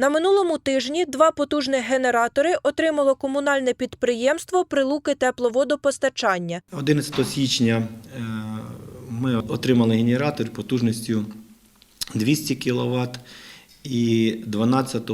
На минулому тижні два потужні генератори отримало комунальне підприємство Прилуки тепловодопостачання. 11 січня е, ми отримали генератор потужністю 200 кВт. І 12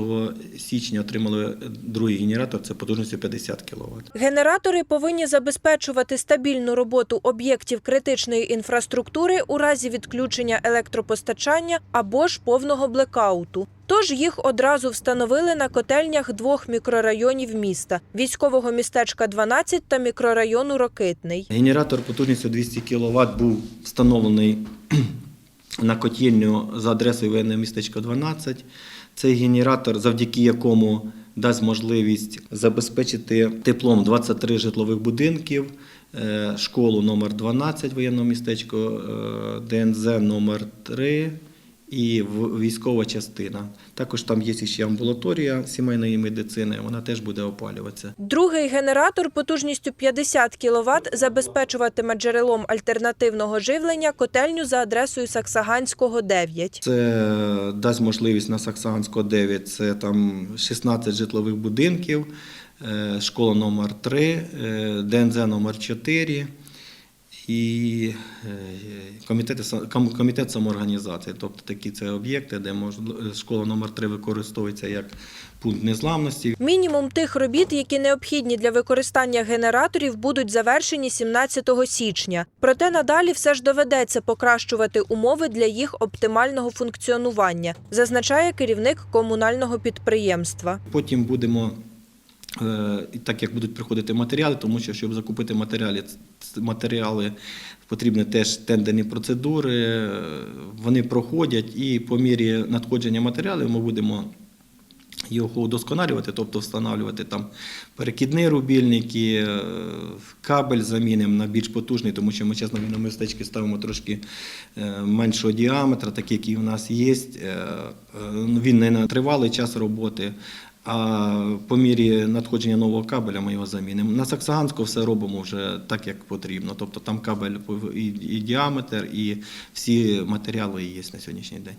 січня отримали другий генератор, це потужністю 50 кВт. Генератори повинні забезпечувати стабільну роботу об'єктів критичної інфраструктури у разі відключення електропостачання або ж повного блекауту. Тож їх одразу встановили на котельнях двох мікрорайонів міста – військового містечка 12 та мікрорайону Рокитний. Генератор потужністю 200 кВт був встановлений на котельню за адресою воєнне містечко 12. Цей генератор, завдяки якому дасть можливість забезпечити теплом 23 житлових будинків, е, школу номер 12 воєнного містечко, е, ДНЗ номер 3 і військова частина. Також там є ще амбулаторія сімейної медицини, вона теж буде опалюватися. Другий генератор потужністю 50 кВт забезпечуватиме джерелом альтернативного живлення котельню за адресою Саксаганського 9. Це дасть можливість на Саксаганського 9, це там 16 житлових будинків, е, школа номер 3, е, ДНЗ номер 4 і е, комітет, комітет самоорганізації. Тобто такі це об'єкти, де школа номер 3 використовується як пункт незламності. Мінімум тих робіт, які необхідні для використання генераторів, будуть завершені 17 січня. Проте надалі все ж доведеться покращувати умови для їх оптимального функціонування, зазначає керівник комунального підприємства. Потім будемо, і так як будуть приходити матеріали, тому що щоб закупити матеріали, матеріали потрібні теж тендерні процедури, е, вони проходять, і по мірі надходження матеріалів ми будемо його удосконалювати, тобто встановлювати там перекидні рубільники, е, кабель замінимо на більш потужний, тому що ми зараз на вільному ставимо трошки е, меншого діаметра, такий, який у нас є. Е, е, Він не на тривалий час роботи. А по мірі надходження нового кабеля ми його замінимо. На Саксаганську все робимо вже так, як потрібно. Тобто там кабель і, діаметр, і всі матеріали є на сьогоднішній день.